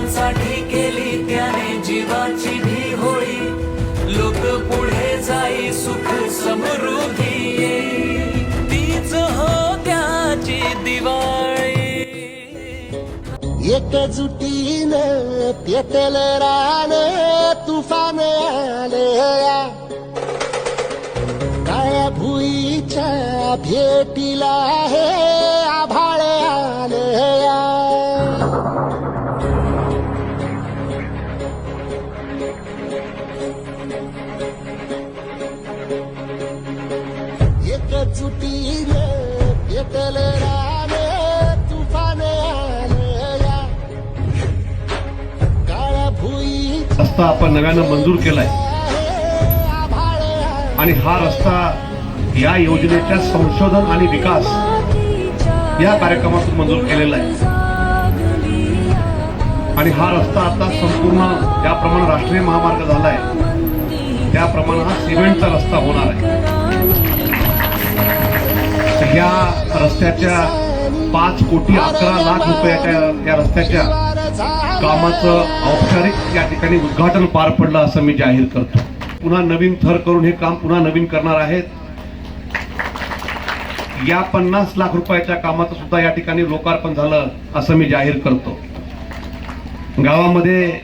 सर्वांसाठी केली त्याने जीवाची भी होळी. लोक पुढे जाई सुख समृद्धी. तीच हो त्याची दिवाळी. एकजुटीनं पेटल रान तुफान आले काळ्या भुईच्या भेटीला हे एकजुटीनं पेटल रान काळ्या रस्ता आपण नव्यानं मंजूर केलाय. आणि हा रस्ता या योजनेच्या संशोधन आणि विकास या कार्यक्रमातून मंजूर केलेला आहे. आणि हा रस्ता आता संपूर्ण ज्याप्रमाणे राष्ट्रीय महामार्ग झाला आहे त्याप्रमाणे हा सिमेंटचा रस्ता होणार आहे. या रस्त्याच्या पाच कोटी अकरा लाख रुपयाच्या या रस्त्याच्या कामाचं औपचारिक या ठिकाणी उद्घाटन पार पडलं असं मी जाहीर करतो. पुन्हा नवीन थर करून हे काम पुन्हा नवीन करणार आहेत. या पन्नास लाख रुपयाच्या कामाचं सुद्धा या ठिकाणी लोकार्पण झालं असं मी जाहीर करतो. गावामध्ये